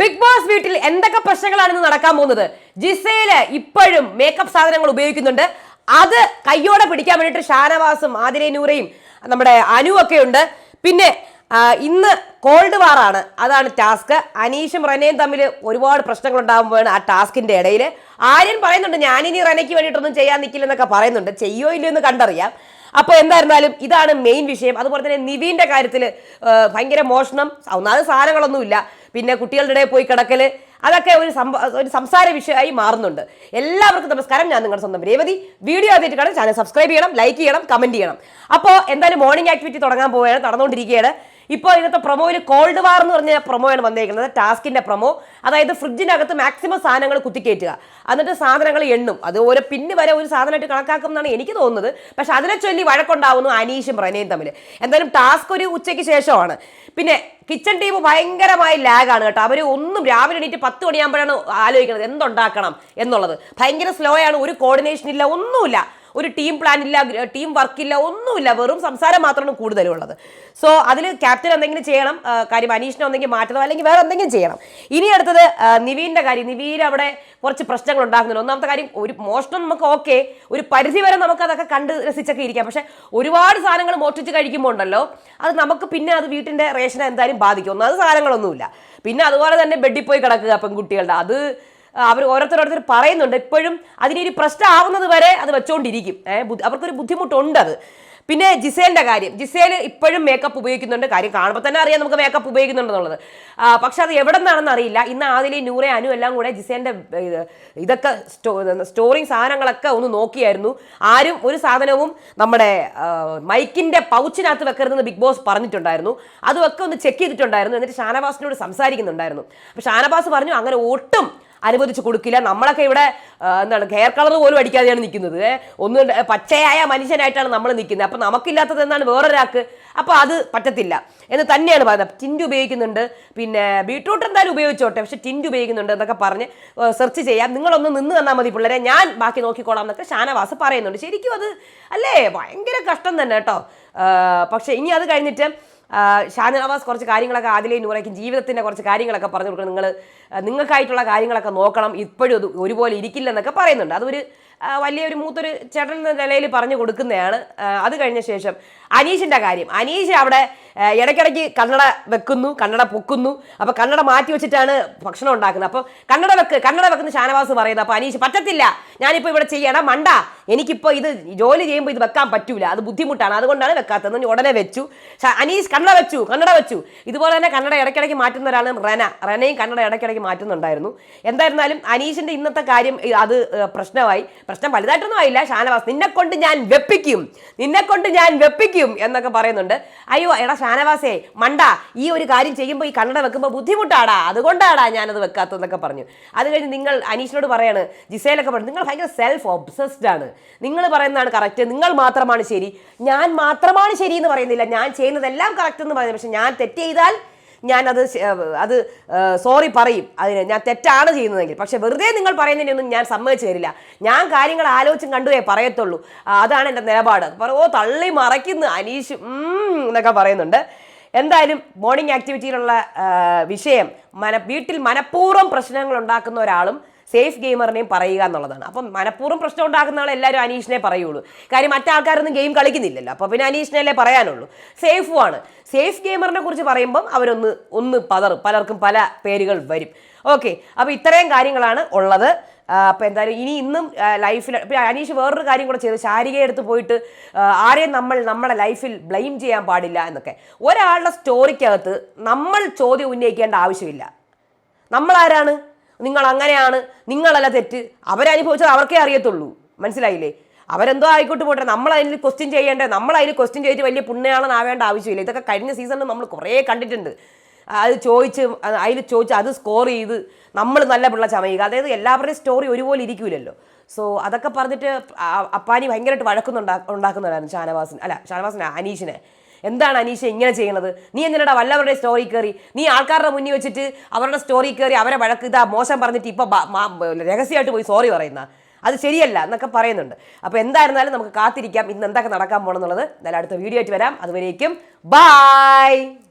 Big boss വീട്ടിൽ എന്തൊക്കെ പ്രശ്നങ്ങളാണ് ഇന്ന് നടക്കാൻ പോകുന്നത്? ജിസയിൽ ഇപ്പോഴും മേക്കപ്പ് സാധനങ്ങൾ ഉപയോഗിക്കുന്നുണ്ട്. അത് കയ്യോടെ പിടിക്കാൻ വേണ്ടിയിട്ട് ഷാനവാസും ആതിരെ നൂറയും നമ്മുടെ അനു ഒക്കെ ഉണ്ട്. പിന്നെ ഇന്ന് കോൾഡ് വാറാണ് അതാണ് ടാസ്ക് അനീഷും റനയും തമ്മിൽ ഒരുപാട് പ്രശ്നങ്ങൾ ഉണ്ടാകുമ്പോഴാണ് ആ ടാസ്കിന്റെ ഇടയിൽ ആര്യൻ പറയുന്നുണ്ട് ഞാനിനി റനയ്ക്ക് വേണ്ടിയിട്ടൊന്നും ചെയ്യാൻ നിൽക്കില്ലെന്നൊക്കെ പറയുന്നുണ്ട്. ചെയ്യോ ഇല്ലയോ എന്ന് കണ്ടറിയാം. അപ്പോൾ എന്തായിരുന്നാലും ഇതാണ് മെയിൻ വിഷയം. അതുപോലെ തന്നെ നിവീന്റെ കാര്യത്തിൽ ഭയങ്കര മോഷണം. ഒന്നാമത് സാധനങ്ങളൊന്നുമില്ല. പിന്നെ കുട്ടികളുടെ ഇടയിൽ പോയി കിടക്കൽ അതൊക്കെ ഒരു ഒരു സംസാര വിഷയമായി മാറുന്നുണ്ട്. എല്ലാവർക്കും നമസ്കാരം. ഞാൻ നിങ്ങളുടെ സ്വന്തം രേവതി. വീഡിയോ ആദ്യമായിട്ട് കാണാൻ ചാനൽ സബ്സ്ക്രൈബ് ചെയ്യണം ലൈക്ക് ചെയ്യണം കമന്റ് ചെയ്യണം. അപ്പോൾ എന്തായാലും മോർണിംഗ് ആക്ടിവിറ്റി തുടങ്ങാൻ പോവുകയാണ് നടന്നുകൊണ്ടിരിക്കുകയാണ്. ഇപ്പോൾ ഇന്നത്തെ പ്രൊമോയിൽ കോൾഡ് വാർ എന്ന് പറഞ്ഞ പ്രൊമോയാണ് വന്നേക്കുന്നത്. ടാസ്കിന്റെ പ്രൊമോ. അതായത് ഫ്രിഡ്ജിനകത്ത് മാക്സിമം സാധനങ്ങൾ കുത്തിക്കയറ്റുക എന്നിട്ട് സാധനങ്ങൾ എണ്ണും. അത് ഓരോ പിന്ന് വരെ ഒരു സാധനമായിട്ട് കണക്കാക്കും എന്നാണ് എനിക്ക് തോന്നുന്നത്. പക്ഷെ അതിനെ ചൊല്ലി വഴക്കുണ്ടാവുന്നു അനീഷും പ്രണയും തമ്മിൽ. എന്തായാലും ടാസ്ക് ഒരു ഉച്ചയ്ക്ക് ശേഷമാണ്. പിന്നെ കിച്ചൺ ടീം ഭയങ്കരമായി ലാഗാണ് കേട്ടോ. അവർ ഒന്നും രാവിലെ എണീറ്റ് പത്ത് മണിയാകുമ്പോഴാണ് ആലോചിക്കുന്നത് എന്തുണ്ടാക്കണം എന്നുള്ളത്. ഭയങ്കര സ്ലോ ആണ്. ഒരു കോർഡിനേഷൻ ഇല്ല. ഒന്നുമില്ല. ഒരു ടീം പ്ലാൻ ഇല്ല ടീം വർക്ക് ഇല്ല ഒന്നുമില്ല. വെറും സംസാരം മാത്രമാണ് കൂടുതലുള്ളത്. സോ അതിൽ ക്യാപ്റ്റൻ എന്തെങ്കിലും ചെയ്യണം കാര്യം അനീഷിനെ എന്തെങ്കിലും മാറ്റണം അല്ലെങ്കിൽ വേറെ എന്തെങ്കിലും ചെയ്യണം. ഇനി അടുത്തത് നിവീന്റെ കാര്യം. നിവീൻ അവിടെ കുറച്ച് പ്രശ്നങ്ങൾ ഉണ്ടാക്കുന്നുണ്ട്. ഒന്നാമത്തെ കാര്യം ഒരു മോഷണം നമുക്ക് ഓക്കെ ഒരു പരിധി വരെ നമുക്ക് അതൊക്കെ കണ്ട് രസിച്ചൊക്കെ ഇരിക്കാം. പക്ഷെ ഒരുപാട് സാധനങ്ങൾ മോഷ്ടിച്ച് കഴിക്കുമ്പോൾ ഉണ്ടല്ലോ അത് നമുക്ക് പിന്നെ അത് വീട്ടിന്റെ റേഷനെ എന്തായാലും ബാധിക്കും. ഒന്നാമത് സാധനങ്ങളൊന്നുമില്ല. പിന്നെ അതുപോലെ തന്നെ ബെഡിൽ പോയി കിടക്കുക പെൺകുട്ടികളുടെ. അത് അവർ ഓരോരുത്തരോരുത്തർ പറയുന്നുണ്ട്. ഇപ്പോഴും അതിനൊരു പ്രശ്നമാവുന്നത് വരെ അത് വെച്ചുകൊണ്ടിരിക്കും അവർക്കൊരു ബുദ്ധിമുട്ടുണ്ട് അത്. പിന്നെ ജിസേലിന്റെ കാര്യം. ജിസേൽ ഇപ്പോഴും മേക്കപ്പ് ഉപയോഗിക്കുന്നുണ്ട്. കാര്യം കാണുമ്പോൾ തന്നെ അറിയാം നമുക്ക് മേക്കപ്പ് ഉപയോഗിക്കുന്നുണ്ടെന്നുള്ളത് പക്ഷെ അത് എവിടെ നിന്നാണെന്ന് അറിയില്ല. ഇന്ന് ആദിലെ നൂറെ അനു എല്ലാം കൂടെ ജിസേലിന്റെ ഇതൊക്കെ സ്റ്റോറിങ് സാധനങ്ങളൊക്കെ ഒന്ന് നോക്കിയായിരുന്നു. ആരും ഒരു സാധനവും നമ്മുടെ മൈക്കിന്റെ പൗച്ചിനകത്ത് വെക്കരുതെന്ന് ബിഗ് ബോസ് പറഞ്ഞിട്ടുണ്ടായിരുന്നു. അതൊക്കെ ഒന്ന് ചെക്ക് ചെയ്തിട്ടുണ്ടായിരുന്നു. എന്നിട്ട് ഷാനവാസിനോട് സംസാരിക്കുന്നുണ്ടായിരുന്നു. അപ്പോൾ ഷാനവാസ് പറഞ്ഞു അങ്ങനെ ഒട്ടും അനുവദിച്ചു കൊടുക്കില്ല. നമ്മളൊക്കെ ഇവിടെ എന്താണ് ഹെയർ കളർ പോലും അടിക്കാതെയാണ് നിൽക്കുന്നത്. ഒന്ന് പച്ചയായ മനുഷ്യനായിട്ടാണ് നമ്മൾ നിൽക്കുന്നത്. അപ്പം നമുക്കില്ലാത്തത് എന്നാണ് വേറൊരാൾക്ക്. അപ്പോൾ അത് പറ്റത്തില്ല. എന്ന് തന്നെയാണ് പറയുന്നത്. ടിന്റ് ഉപയോഗിക്കുന്നുണ്ട്. പിന്നെ ബീട്രൂട്ട് എന്തായാലും ഉപയോഗിച്ചോട്ടെ. പക്ഷെ ടിന്റ് ഉപയോഗിക്കുന്നുണ്ട് എന്നൊക്കെ പറഞ്ഞ് സെർച്ച് ചെയ്യാം. നിങ്ങളൊന്ന് നിന്ന് തന്നാൽ മതി പിള്ളേരെ. ഞാൻ ബാക്കി നോക്കിക്കോളാം എന്നൊക്കെ ഷാനവാസ് പറയുന്നുണ്ട്. ശരിക്കും അത് അല്ലേ? ഭയങ്കര കഷ്ടം തന്നെ കേട്ടോ. പക്ഷേ ഇനി അത് കഴിഞ്ഞിട്ട് ഷാനവാസ് കുറച്ച് കാര്യങ്ങളൊക്കെ ആദിലെ നൂറയ്ക്കും ജീവിതത്തിന്റെ കുറച്ച് കാര്യങ്ങളൊക്കെ പറഞ്ഞു കൊടുക്കണം. നിങ്ങൾ നിങ്ങൾക്കായിട്ടുള്ള കാര്യങ്ങളൊക്കെ നോക്കണം. ഇപ്പോഴും ഒരുപോലെ ഇരിക്കില്ലെന്നൊക്കെ പറയുന്നുണ്ട്. അതൊരു വലിയൊരു മൂത്തൊരു ചേട്ടൻ എന്ന നിലയിൽ പറഞ്ഞു കൊടുക്കുന്നതാണ് അത് കഴിഞ്ഞ ശേഷം അനീഷിന്റെ കാര്യം. അനീഷ് അവിടെ ഇടയ്ക്കിടയ്ക്ക് കണ്ണട വെക്കുന്നു കന്നട പൊക്കുന്നു. അപ്പോൾ കന്നട മാറ്റി വെച്ചിട്ടാണ് ഭക്ഷണം ഉണ്ടാക്കുന്നത്. അപ്പോൾ കന്നട വെക്ക് കന്നട വെക്കുന്ന ഷാനവാസ് പറയുന്നത് അപ്പോൾ അനീഷ് പറ്റത്തില്ല. ഞാനിപ്പോൾ ഇവിടെ ചെയ്യണം. മണ്ട. എനിക്കിപ്പോൾ ഇത് ജോലി ചെയ്യുമ്പോൾ ഇത് വെക്കാൻ പറ്റൂല. അത് ബുദ്ധിമുട്ടാണ്. അതുകൊണ്ടാണ് വെക്കാത്തത്. ഉടനെ വെച്ചു. അനീഷ് കന്നട വെച്ചു കന്നട വെച്ചു. ഇതുപോലെ തന്നെ കന്നട ഇടയ്ക്കിടയ്ക്ക് മാറ്റുന്നവരാണ് റെന. റന റനയും കന്നഡ ഇടയ്ക്കിടയ്ക്ക് മാറ്റുന്നുണ്ടായിരുന്നു. എന്തായിരുന്നാലും അനീഷിന്റെ ഇന്നത്തെ കാര്യം അത് പ്രശ്നമായി. പ്രശ്നം വലുതായിട്ടൊന്നും ആയില്ല. ഷാനവാസ് നിന്നെ കൊണ്ട് ഞാൻ വെപ്പിക്കും. നിന്നെ കൊണ്ട് ഞാൻ വെപ്പിക്കും എന്നൊക്കെ പറയുന്നുണ്ട്. അയ്യോ എടാ ഷാനവാസേ മണ്ട ഈ ഒരു കാര്യം ചെയ്യുമ്പോൾ ഈ കണ്ണട വെക്കുമ്പോൾ ബുദ്ധിമുട്ടാടാ. അതുകൊണ്ടാടാ ഞാനത് വെക്കാത്തതെന്നൊക്കെ പറഞ്ഞു. അത് കഴിഞ്ഞ് നിങ്ങൾ അനീഷിനോട് പറയാണ് ജിസയിലൊക്കെ പറഞ്ഞു നിങ്ങൾ ഭയങ്കര സെൽഫ് ഒബ്സസ്ഡ് ആണ്. നിങ്ങൾ പറയുന്നതാണ് കറക്റ്റ് നിങ്ങൾ മാത്രമാണ് ശരി. ഞാൻ മാത്രമാണ് ശരി എന്ന് പറയുന്നില്ല. ഞാൻ ചെയ്യുന്നതെല്ലാം കറക്റ്റ് എന്ന് പറയുന്നത് പക്ഷെ ഞാൻ തെറ്റ് ചെയ്താൽ ഞാൻ അത് സോറി പറയും. അതിന് ഞാൻ തെറ്റാണ് ചെയ്യുന്നതെങ്കിൽ. പക്ഷെ വെറുതെ നിങ്ങൾ പറയുന്നതിനൊന്നും ഞാൻ സമ്മതിച്ചു തരില്ല. ഞാൻ കാര്യങ്ങൾ ആലോചിച്ചും കണ്ടുവേ പറയത്തുള്ളൂ. അതാണ് എന്റെ നിലപാട്. ഓ തള്ളി മറയ്ക്കുന്നു അനീഷ് എന്നൊക്കെ പറയുന്നുണ്ട്. എന്തായാലും മോർണിംഗ് ആക്ടിവിറ്റിയിലുള്ള വിഷയം മന വീട്ടിൽ മനഃപൂർവം പ്രശ്നങ്ങൾ ഉണ്ടാക്കുന്ന ഒരാളും സേഫ് ഗെയിമറിനെയും പറയുക എന്നുള്ളതാണ്. അപ്പം മനഃപൂർവം പ്രശ്നം ഉണ്ടാക്കുന്ന ആൾ എല്ലാവരും അനീഷിനെ പറയുള്ളൂ. കാര്യം മറ്റാൾക്കാരൊന്നും ഗെയിം കളിക്കുന്നില്ലല്ലോ. അപ്പോൾ പിന്നെ അനീഷിനല്ലേ പറയാനുള്ളൂ. സേഫും ആണ്. സേഫ് ഗെയിമറിനെ കുറിച്ച് പറയുമ്പം അവരൊന്ന് ഒന്ന് പതറും. പലർക്കും പല പേരുകൾ വരും. ഓക്കെ. അപ്പോൾ ഇത്രയും കാര്യങ്ങളാണ് ഉള്ളത്. അപ്പോൾ എന്തായാലും ഇനി ഇന്നും ലൈഫിൽ അനീഷ് വേറൊരു കാര്യം കൂടെ ചെയ്തു. ശാരികയെ എടുത്ത് പോയിട്ട് ആരെയും നമ്മൾ നമ്മുടെ ലൈഫിൽ ബ്ലെയിം ചെയ്യാൻ പാടില്ല എന്നൊക്കെ. ഒരാളുടെ സ്റ്റോറിക്കകത്ത് നമ്മൾ ചോദ്യം ഉന്നയിക്കേണ്ട ആവശ്യമില്ല. നമ്മളാരാണ് നിങ്ങൾ അങ്ങനെയാണ് നിങ്ങളല്ല തെറ്റ്. അവരനുഭവിച്ചത് അവർക്കേ അറിയത്തുള്ളൂ. മനസ്സിലായില്ലേ? അവരെന്തോ ആയിക്കോട്ട് പോട്ടെ. നമ്മൾ അതിൽ ക്വസ്റ്റ്യൻ ചെയ്യേണ്ടത് നമ്മൾ അതിൽ ക്വസ്റ്റ്യൻ ചെയ്തിട്ട് വലിയ പുണ്യാളനാവേണ്ട ആവശ്യമില്ല. ഇതൊക്കെ കഴിഞ്ഞ സീസണിൽ നമ്മൾ കുറേ കണ്ടിട്ടുണ്ട്. അത് ചോദിച്ച് അതിൽ ചോദിച്ച് അത് സ്കോർ ചെയ്ത് നമ്മൾ നല്ല പിള്ള ചമയുക. അതായത് എല്ലാവരുടെയും സ്റ്റോറി ഒരുപോലെ ഇരിക്കില്ലല്ലോ സോ അതൊക്കെ പറഞ്ഞിട്ട് അപ്പാനി ഭയങ്കരമായിട്ട് വഴക്കുന്നുണ്ടാ ഉണ്ടാക്കുന്നവരായിരുന്നു ഷാനവാസിന് അല്ല ഷാനവാസിന് അനീഷിനെ. എന്താണ് അനീഷ ഇങ്ങനെ ചെയ്യണത്? നീ എന്തിനാ വല്ലവരുടെ സ്റ്റോറി കയറി നീ ആൾക്കാരുടെ മുന്നിൽ വെച്ചിട്ട് അവരുടെ സ്റ്റോറി കയറി അവരെ വഴക്ക് ഇതാ മോശം പറഞ്ഞിട്ട് ഇപ്പൊ രഹസ്യമായിട്ട് പോയി സോറി പറയുന്ന? അത് ശരിയല്ല എന്നൊക്കെ പറയുന്നുണ്ട്. അപ്പോൾ എന്തായിരുന്നാലും നമുക്ക് കാത്തിരിക്കാം. ഇന്ന് എന്തൊക്കെ നടക്കാൻ പോകണമെന്നുള്ളത് എന്നാലും അടുത്ത വീഡിയോ ആയിട്ട് വരാം. അതുവരേക്കും ബായ്